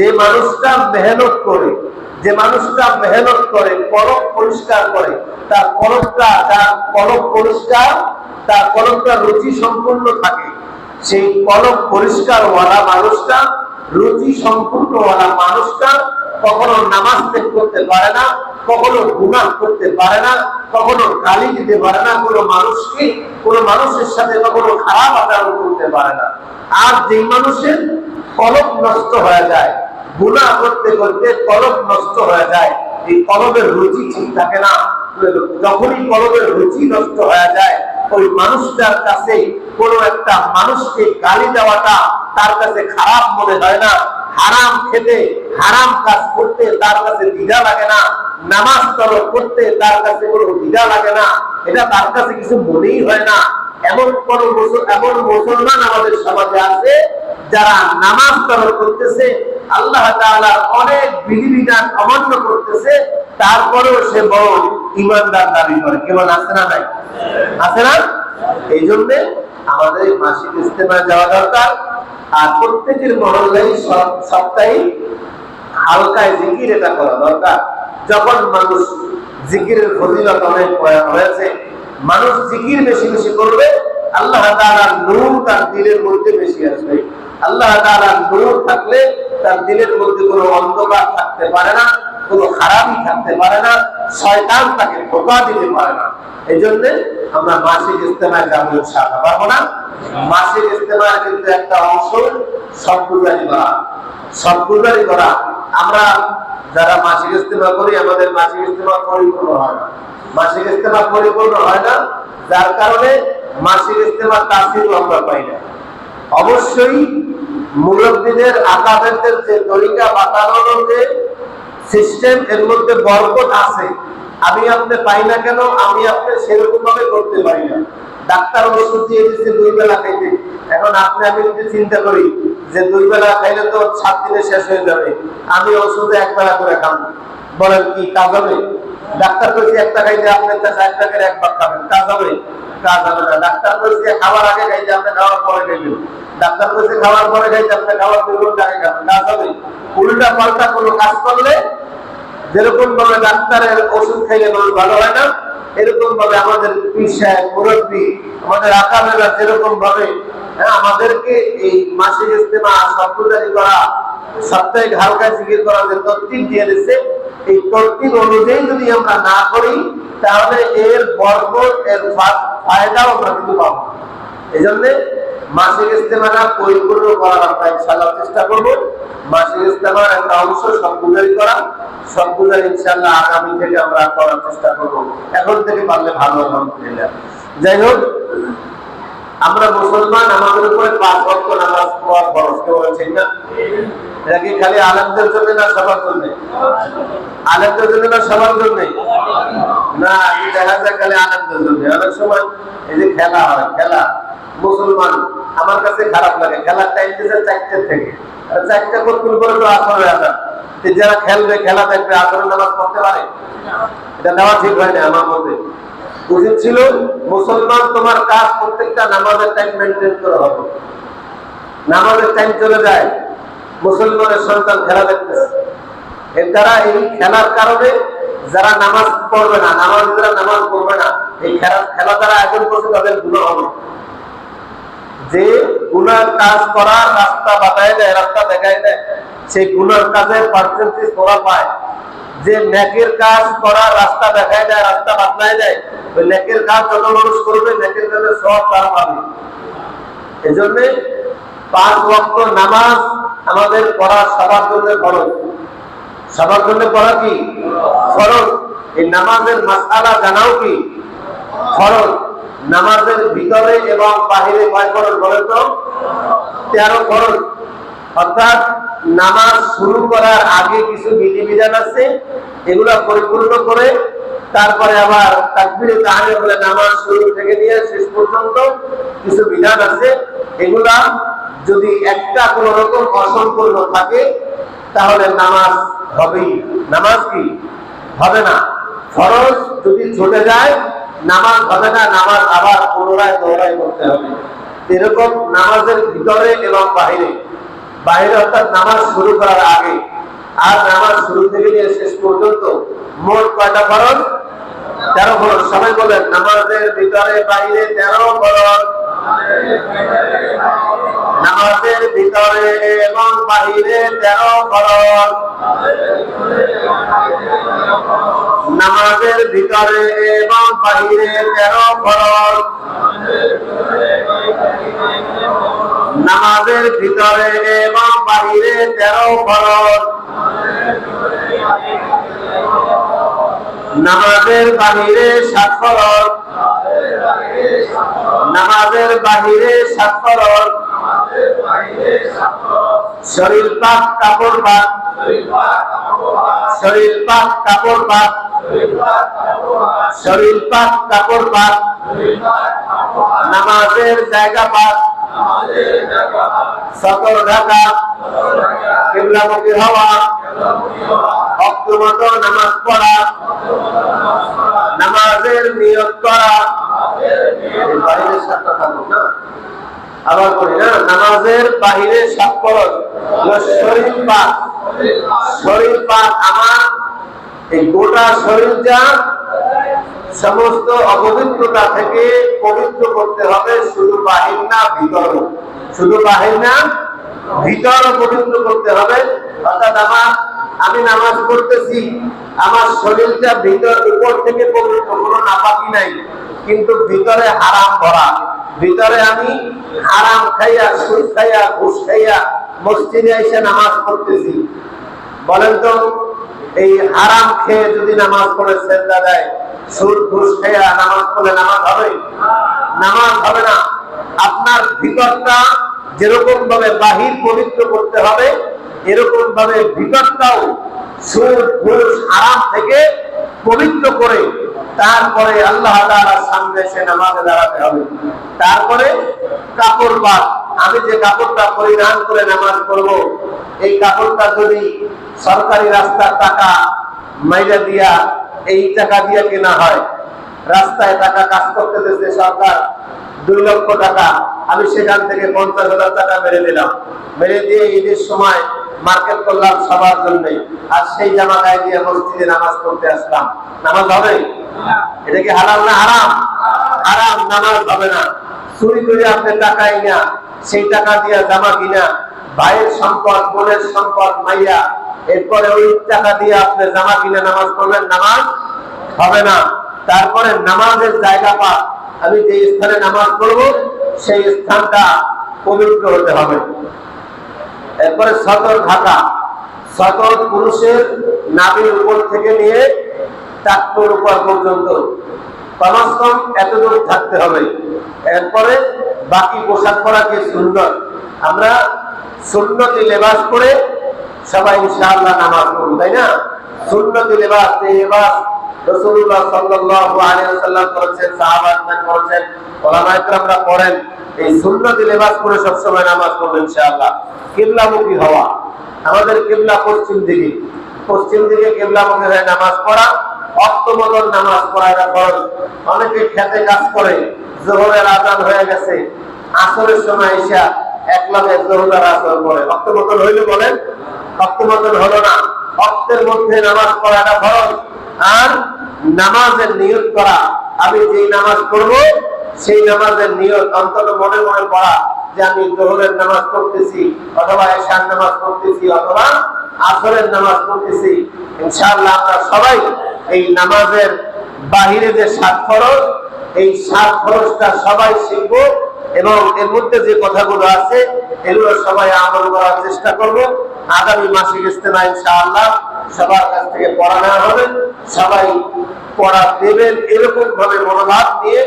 যে মানুষটা মেহনত করে, যে মানুষটা মেহনত করে কলম পরিষ্কার করে, তার কলমটা তার কলম পরিষ্কার, তার কলমটা রুচি সম্পূর্ণ থাকে। সেই কলম পরিষ্কার ওয়ালা মানুষটা, রুচি সম্পূর্ণ ওয়ালা মানুষটা কখনো নামাজ ত্যাগ করতে পারে না, কখনো গুনাহ করতে পারে না, কখনো গালি দিতে পারে না কোনো মানুষকে, কোনো মানুষের সাথে কখনো খারাপ আচরণ করতে পারে না। আর যেই মানুষের কলম নষ্ট হয়ে যায় গুনাহ করতে করতে কলম নষ্ট হয়ে যায়। এই কলমের রুচি ঠিক থাকে না। যখনই কলমের রুচি নষ্ট হয়ে যায়, ওই মানুষটার কাছে কোনো একটা মানুষকে গালি দেওয়াটা তার কাছে খারাপ মনে হয় না। হারাম খেতে, হারাম কাজ করতে তার কাছে দ্বিধা লাগে না। নামাজ তলব করতে তার কাছে কোনো দ্বিধা লাগে না। এটা তার কাছে কিছু মনেই হয় না। এমন কোন এমন মুসলমান আমাদের সমাজে আছে, যারা নামাজ তলব করতেছে আল্লাহ অনেক বিধিবিধান অমান্য করতেছে, তারপরেও সে বড় ইমানদার দাবি করে। কেমন আছে না নাই? আছে না? এই জন্যে আমাদের মাসিক ইস্তেমায় যাওয়া দরকার। আর প্রত্যেকের মহল্লায় সপ- সাপ্তাহিক হালকায় জিকির এটা করা দরকার। যখন মানুষ জিকিরের ফজিলত অনেক হয়েছে, মানুষ জিকির বেশি বেশি করবে, আল্লাহ তাআলার নূর তার দিলের মধ্যে বেশি আসবে। আল্লাহ তাআলার নূর থাকলে তার দিলের মধ্যে কোনো অন্ধকার থাকতে পারে না, কোনো খারাপই থাকতে পারে না, শয়তান তাকে ধোকা দিতে পারে না। এই জন্য আমরা মাসিক ইস্তেমায় যাব ইনশাআল্লাহ, পারব না? মাসিক ইস্তেমার কিন্তু একটা অংশ সবগুজারি করা। সবগুজারি করা, আমরা যারা মাসিক ইস্তেমা করি, আমাদের মাসিক ইস্তেমা পরিপূর্ণ হয় না। মাসিক ইস্তেমা পরিপূর্ণ হয় না, যার কারণে মাসিক ইস্তেমার তাসির আমরা পাই না। অবশ্যই মুরব্বীদের আকাবেরদের যে তরিকা বাতানোর যে সিস্টেম এর মধ্যে বরকত আছে, আমি আপনি পাই না কেন, আমি আপনি সেরকম ভাবে করতে পারি না। ডাক্তার ওষুধ দিয়ে দিচ্ছে দুই বেলা খাইতে। এখন আপনি, আমি যদি চিন্তা করি যে দুই বেলা খাইলে তো সাত দিনে শেষ হয়ে যাবে, আমি ওষুধে এক বেলা করে খাব। বলেন কি কাজ হবে ডাক্তার বলছে একটা খাইতে আপনি একটা চার টাকার একবার খাবেন। কাজ হবে কাজ হবে না। ডাক্তার বলছে খাওয়ার আগে খাইতে আপনি খাওয়ার পরে খাইবেন ডাক্তার বলছে খাওয়ার পরে খাইতে আপনি খাওয়ার দুই ঘণ্টা আগে খাবেন। কাজ হবে উল্টা পাল্টা কোনো কাজ করলে যেরকম ভাবে ডাক্তারের ওষুধ খাইলে মানুষ ভালো হয় না এরকম ভাবে আমাদের পিসায় মুরব্বী আমাদের আকারেরা যেরকম ভাবে হ্যাঁ, আমাদেরকে এই মাসিক ইস্তেমা সপ্তাহি করা সাপ্তাহিক হালকা জিকির করা যে তরতিব দিয়ে দিচ্ছে এই তরতিব অনুযায়ী যদি আমরা না করি, তাহলে এর বরকত এর ফায়দাও আমরা কিন্তু পাবো এই জন্য মাসিক ইস্তেমাটা পরিপূর্ণ করার আমরা ইনশাল্লাহ চেষ্টা করব। মাসিক ইস্তেমার একটা অংশ সবগুজারি করা। সবগুজারি ইনশাল্লাহ আগামী থেকে আমরা করার চেষ্টা করব। এখন থেকে পারলে ভালো, আলহামদুলিল্লাহ। যাই হোক, আমরা মুসলমান, আমাদের উপরে পাঁচ ওয়াক্ত নামাজ পড়া ফরজ, কেউ বলছেন না? খালি জন্য না সবার জন্য? জন্য না সবার জন্য? না দেখা যায় খালি জন্য। অনেক সময় এই যে খেলা হয়, খেলা, মুসলমান, আমার কাছে খারাপ লাগে, খেলার টাইম থেকে। করে তো আসর হয়ে তো যারা খেলবে, খেলা দেখবে, আসরের নামাজ পড়তে পারে? এটা দেওয়া ঠিক হয় না আমার মধ্যে উচিত ছিল মুসলমান তোমার কাজ প্রত্যেকটা নামাজের টাইম মেনটেন করে হবে নামাজের টাইম চলে যায়। মুসলমানের সন্তান খেলা দেখতেছে। এর দ্বারা এই খেলার কারণে যারা নামাজ পড়বে না, নামাজ যারা নামাজ পড়বে না, এই খেলা খেলা দ্বারা একজন বসে তাদের গুণা হবে। যে গুনার কাজ করার রাস্তা বাতায় দেয়, রাস্তা দেখায় দেয়, সেই গুনার কাজের পার্সেন্টেজ ওরা পায়। যে নেকের কাজ করার রাস্তা দেখায় দেয়, রাস্তা বাতলায় দেয়, ওই নেকের কাজ যত মানুষ করবে, নেকের কাজে সব তারা পাবে। এই জন্যে পাঁচ ওয়াক্ত নামাজ আমাদের পড়া সবার জন্য খরচ সবার জন্য পড়া কি? খরচ এই নামাজের মাসালা জানাও কি? খরচ নামাজের ভিতরে এবং বাহিরে কয় খরচ বলে তো? তেরো খরচ অর্থাৎ নামাজ শুরু করার আগে কিছু বিধিবিধান আছে, এগুলা পরিপূর্ণ করে তারপরে আবার তাকবিরে তাহলে নামাজ শুরু থেকে নিয়ে শেষ পর্যন্ত কিছু বিধান আছে, এগুলা যদি একটা কোন রকম অসম্পূর্ণ থাকে, তাহলে নামাজ হবেই। নামাজ কি? হবে না। ফরজ যদি ছুটে যায়, নামাজ হবে না, নামাজ আবার পুনরায় দৌড়াই করতে হবে। এরকম নামাজের ভিতরে এবং বাহিরে। বাইরে অর্থাৎ নামাজ শুরু করার আগে। আর নামাজ শুরু থেকে নিয়ে শেষ পর্যন্ত মোট কয়টা ফরজ? তেরো ফরজ। সবাই বলেন, নামাজের ভিতরে বাইরে তেরো ফরজ। নামাজের ভিতরে এবং বাহিরে তেরো ফরজ। নামাজের ভিতরে এবং বাহিরে তেরো ফরজ। নামাজের ভিতরে এবং বাহিরে তেরো ফরজ। নামাজের বাহিরে সাত ফরজ। নামাজের বাহিরে ফরজ শরীর পাক কাপড় পাক শরীর পাক কাপড় পাক শরীর পাক, কাপড় পাক, নামাজের জায়গা পাক, সতর ঢাকা, কেবলামুখী হওয়া অক্তমত নামাজ পড়া, নামাজের নিয়ত করা। আবার করি না, নামাজের বাহিরে হলো শরীর পাক শরীর পাক আমার এই গোটা শরীরটা সমস্ত অপবিত্রতা থেকে পবিত্র করতে হবে, শুধু বাহির না ভিতর শুধু বাহির না ভিতর পবিত্র করতে হবে। অর্থাৎ আমার, আমি নামাজ পড়তেছি, আমার শরীরটা ভিতর, উপর থেকে পবিত্র, কোনো নাপাকি নাই। কিন্তু ভিতরে হারাম ভরা। ভিতরে আমি হারাম খাইয়া, সুদ খাইয়া, ঘুষ খাইয়া মসজিদে এসে নামাজ পড়তেছি। বলেন তো এই হারাম খেয়ে যদি নামাজ পড়ে সেন্দা দেয়, সুর ঘুষ খেয়ে নামাজ পড়লে নামাজ হবে? নামাজ হবে না। আপনার ভিতরটা যেরকম ভাবে বাহির পবিত্র করতে হবে এরকম ভাবে ভিতরটাও সুর ঘুষ হারাম থেকে পবিত্র করে তারপরে আল্লাহ সামনে এসে নামাজে দাঁড়াতে হবে। তারপরে কাপড় বাদ। আমি যে কাপড়টা পরিধান করে নামাজ পড়ব, এই কাপড়টা যদি সরকারি রাস্তার টাকা মাইলা দিয়া এই টাকা দিয়ে কেনা হয়, রাস্তায় টাকা কাজ করতে দিচ্ছে সরকার দুই লক্ষ টাকা, আমি সেখান থেকে পঞ্চাশ হাজার টাকা মেরে দিলাম। মেরে দিয়ে ঈদের সময় মার্কেট করলাম সবার জন্য আর সেই জামা গায়ে দিয়ে মসজিদে নামাজ পড়তে আসলাম। নামাজ হবে? এটা কি হালাল না হারাম? হারাম, নামাজ হবে না। চুরি করে আপনি টাকা না সেই টাকা দিয়ে জামা কিনা, ভাইয়ের সম্পদ, বোনের সম্পদ মাইয়া, এরপরে ওই টাকা দিয়ে আপনি জামা কিনে, নামাজ পড়বেন, নামাজ হবে না। তারপরে নামাজের জায়গা পা আমি যে স্থানে নামাজ পড়ব, সেই স্থানটা পবিত্র হতে হবে। এরপরে সতর ঢাকা সতর পুরুষের নাবির উপর থেকে নিয়ে টাকুর উপর পর্যন্ত। কমস কম এতদূর থাকতে হবে। এরপরে বাকি পোশাক পরা কি সুন্দর? আমরা সুন্নতি লেবাস করে সবাই ইনশাআল্লাহ নামাজ পড়ব, তাই না? নামাজ পড়ব ইনশাআল্লাহ। কিবলামুখী নামাজ পড়া ফরজ। অনেকে খেতে কাজ করে, জোহরের আজান হয়ে গেছে। আসরের সময় এসে এক লগে জোহরের আসর পড়ে। অক্তমদন হইলে বলেন অক্তমদন হলো না। অক্তের মধ্যে নামাজ পড়াটা ফরজ আর নামাজের নিয়ত করা। আমি যেই নামাজ পড়ব, সেই নামাজের নিয়ত অন্তত মনে মনে পড়া যে আমি জোহরের নামাজ পড়তেছি অথবা এশার নামাজ পড়তেছি অথবা আসরের নামাজ পড়তেছি। ইনশাআল্লাহ আমরা সবাই এই নামাজের বাহিরে যে সাত খরচ এই সাত খরচটা সবাই শিখব এবং এর মধ্যে যে কথাগুলো আছে, এগুলো সবাই আমল করার চেষ্টা করব। আগামী মাসের ইস্তেমা ইনশাআল্লাহ সবার কাছ থেকে পড়া নেওয়া হবে। সবাই পড়া দেবেন এরকম ভাবে মনোভাব নিয়ে